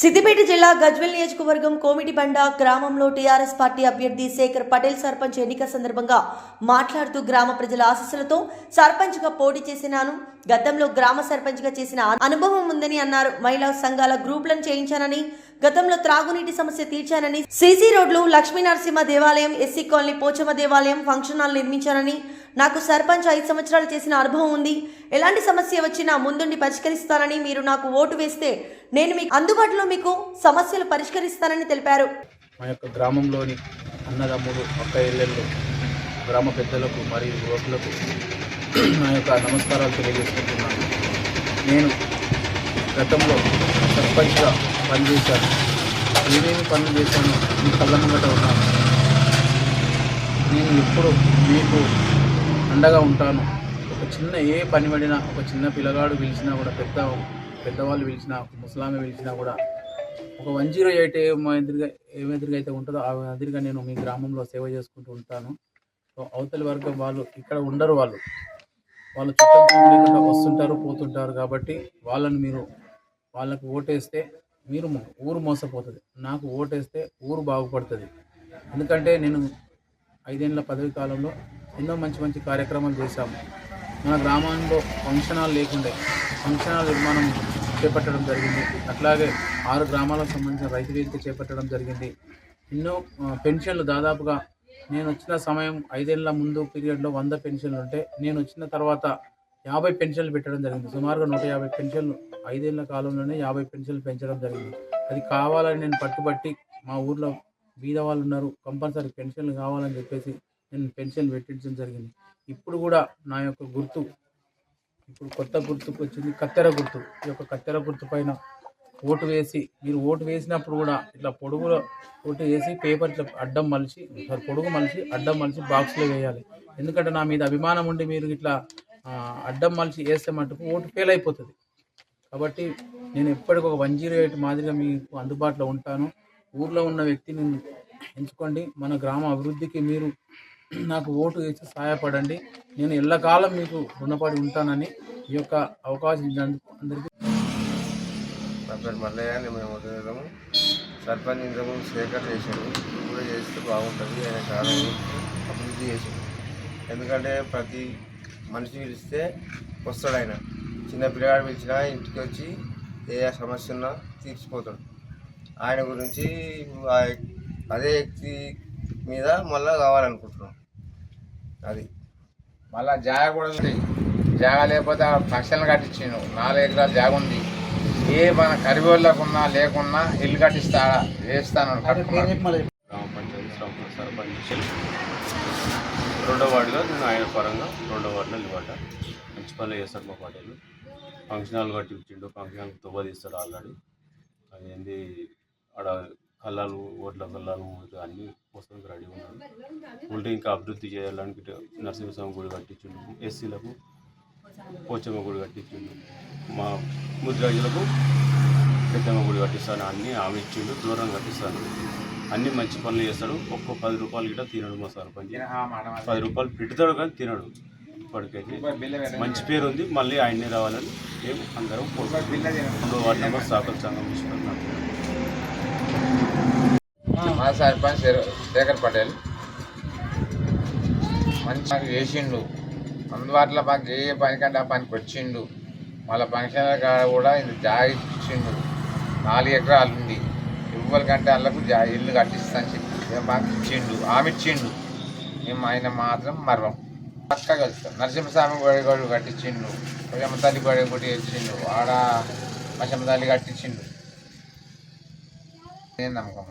సిద్దిపేట జిల్లా గజ్వెల్ నియోజకవర్గం కోమిటిబండ గ్రామంలో టీఆర్ఎస్ పార్టీ అభ్యర్థి శేఖర్ పటేల్ సర్పంచ్ ఎన్నిక సందర్భంగా మాట్లాడుతూ గ్రామ ప్రజల ఆశస్సులతో సర్పంచ్గా పోటీ చేసినాను. గతంలో గ్రామ సర్పంచ్గా చేసిన అనుభవం ఉందని అన్నారు. మహిళా సంఘాల గ్రూపులను చేయించానని గతంలో త్రాగునీటి సమస్య తీర్చానని సీసీ రోడ్లు లక్ష్మీనరసింహ దేవాలయం ఎస్సీ కాలనీ పోచమ్మ దేవాలయం ఫంక్షన్ హాల్ నిర్మించానని నాకు సర్పంచ్ ఐదు సంవత్సరాలు చేసిన అనుభవం ఉంది. ఎలాంటి సమస్య వచ్చినా ముందుండి పరిష్కరిస్తానని మీరు నాకు ఓటు వేస్తే నేను మీకు అందుబాటులో మీకు సమస్యలు పరిష్కరిస్తానని తెలిపారు. మా యొక్క గ్రామంలోని అన్నదమ్ములు అక్క ఇళ్ళల్లో గ్రామ పెద్దలకు మరియు యువకులకు నా యొక్క నమస్కారాలు తెలియజేసుకుంటున్నాను. నేను గతంలో సర్పంచ్గా పనిచేశాను. ఏమేమి పనులు చేశాను మీ కళ్ళ ముంగట ఉన్నాను. నేను ఎప్పుడు మీకు అండగా ఉంటాను. ఒక చిన్న ఏ పని పడినా ఒక చిన్న పిల్లగాడు పిలిచినా కూడా పెద్ద పెద్దవాళ్ళు పిలిచినా ఒక ముసలామె పిలిచినా కూడా ఒక వన్ జీరో ఎయిట్ ఏ మాదిరిగా ఏ మాదిరిగా అయితే ఉంటుందో ఆ ఎదురుగా నేను మీ గ్రామంలో సేవ చేసుకుంటూ ఉంటాను. సో అవతలి వర్గం వాళ్ళు ఇక్కడ ఉండరు వాళ్ళు. వాళ్ళు చుట్టం వస్తుంటారు పోతుంటారు కాబట్టి వాళ్ళని మీరు వాళ్ళకు ఓటేస్తే మీరు ఊరు మోసపోతుంది. నాకు ఓటేస్తే ఊరు బాగుపడుతుంది. ఎందుకంటే నేను ఐదేళ్ళ పదవి కాలంలో ఎన్నో మంచి మంచి కార్యక్రమాలు చేశాము. మన గ్రామంలో ఫంక్షన్ హాల్ లేకుండే ఫంక్షన్ హాల్ నిర్మాణం చేపట్టడం జరిగింది. అట్లాగే ఆరు గ్రామాలకు సంబంధించిన రైతు వేదిక చేపట్టడం జరిగింది. ఎన్నో పెన్షన్లు దాదాపుగా నేను వచ్చిన సమయం ఐదేళ్ళ ముందు పీరియడ్లో వంద పెన్షన్లు ఉంటే నేను వచ్చిన తర్వాత యాభై పెన్షన్లు పెట్టడం జరిగింది. సుమారుగా నూట యాభై పెన్షన్లు ఐదేళ్ళ కాలంలోనే యాభై పెన్షన్లు పెంచడం జరిగింది. అది కావాలని నేను పట్టుబట్టి మా ఊర్లో బీద వాళ్ళు ఉన్నారు. కంపల్సరీ పెన్షన్లు కావాలని చెప్పేసి నేను పెన్షన్ పెట్టించడం జరిగింది. ఇప్పుడు కూడా నా యొక్క గుర్తు ఇప్పుడు కొత్త గుర్తుకు వచ్చింది కత్తెర గుర్తు. ఈ యొక్క కత్తెర గుర్తు పైన ఓటు వేసి మీరు ఓటు వేసినప్పుడు కూడా ఇట్లా పొడుగులో ఓటు వేసి పేపర్ ఇట్లా అడ్డం మలిచి పొడుగు మలిచి అడ్డం మలిచి బాక్స్లో వేయాలి. ఎందుకంటే నా మీద అభిమానం ఉండి మీరు ఇట్లా అడ్డం మలిచి వేస్తే మటుకు ఓటు ఫెయిల్ అయిపోతుంది. కాబట్టి నేను ఎప్పటికొక ఒక వన్ జీరో ఎయిట్ మాదిరిగా మీకు అందుబాటులో ఉంటాను. ఊర్లో ఉన్న వ్యక్తిని ఎంచుకోండి. మన గ్రామ అభివృద్ధికి మీరు నాకు ఓటు వేసి సహాయపడండి. నేను ఎల్లకాలం మీకు రుణపడి ఉంటానని ఈ యొక్క అవకాశం అందరికీ నా పేరు మల్లయ్య అని మేము సర్పంచ్ ఇంతకుముందు శేఖర్ చేశాడు. కూడా చేస్తే బాగుంటుంది ఆయన చాలా అభివృద్ధి చేశాడు. ఎందుకంటే ప్రతి మనిషి పిలిస్తే వస్తాడు ఆయన. చిన్న పిల్లగాడు పిలిచినా ఇంటికి వచ్చి ఏ సమస్య ఉన్నా తీర్చిపోతాడు. ఆయన గురించి ఆ- అదే వ్యక్తి మీద మళ్ళా కావాలనుకుంటున్నాం అది. మళ్ళా జాగ కూడా ఉంది. జాగ లేకపోతే ఆ ఫంక్షన్లు కట్టించిండు. నాలుగు ఎకరాల జాగ ఉంది. ఏ మన కరివేళ్ళకున్నా లేకున్నా ఇల్లు కట్టిస్తా వేస్తాను కట్టుకున్నాడు. గ్రామ పంచాయతీ సర్ప- సర్పంచ్ రెండో వార్డుగా నేను ఆయన పరంగా రెండో వార్డులో నిలబడ్డా. మంచి పనులు చేస్తారు మా పార్టీలు. ఫంక్షన్ హాల్ కట్టి ఇచ్చిండు ఫంక్షన్ హాల్ తువ్వ తీస్తారు ఆల్రెడీ. అది ఏంది? ఆడ కళ్ళాలు ఓట్ల కళ్ళాలు అన్నీ వస్తానికి రెడీ ఉన్నాడు. ఉంటే ఇంకా అభివృద్ధి చేయాలని నరసింహస్వామి గుడి కట్టించిండు. ఎస్సీలకు పోచమ్మ గుడి కట్టించిండు. మా ముద్రాజులకు పెద్దమ్మ గుడి కట్టిస్తాను. అన్నీ ఆమె ఇచ్చిండు దూరం కట్టిస్తాను. అన్ని మంచి పనులు చేస్తాడు. ఒక్కో పది రూపాయలు గిట్ట తినడు మా సర్పంచ్. పది రూపాయలు పెడతాడు కానీ తినడు. ఇప్పటికైతే మంచి పేరు ఉంది. మళ్ళీ ఆయన్ని రావాలని మేము అందరం వార్డు నెంబర్ సాకర్ సంఘం విశ్వనాథ్ మా సర్పంచ్ శేఖర్- శేఖర్ పటేల్. మంచి మాకు చేసిండు. అందుబాటులో మాకు ఏ పని కంటే ఆ పనికి వచ్చిండు. మళ్ళీ ఫంక్షన్ కాడ కూడా ఇది జాగ ఇచ్చిండు. నాలుగు ఎకరాలు ఉంది. ఇవ్వరికంటే వాళ్ళకు జా ఇల్లు కట్టిస్తాను చెప్పి మాకు ఇచ్చిండు. ఆమె ఇచ్చిండు. మేము ఆయన మాత్రం మర్వం. పక్క కలుస్తాం. నరసింహస్వామి గొడవ గొడవ కట్టించిండు. కొంచెం తల్లి గొడవ కొట్టి ఇచ్చిండు ఆడ మశమ్మ తల్లి కట్టించిండు. నేను నమ్మకం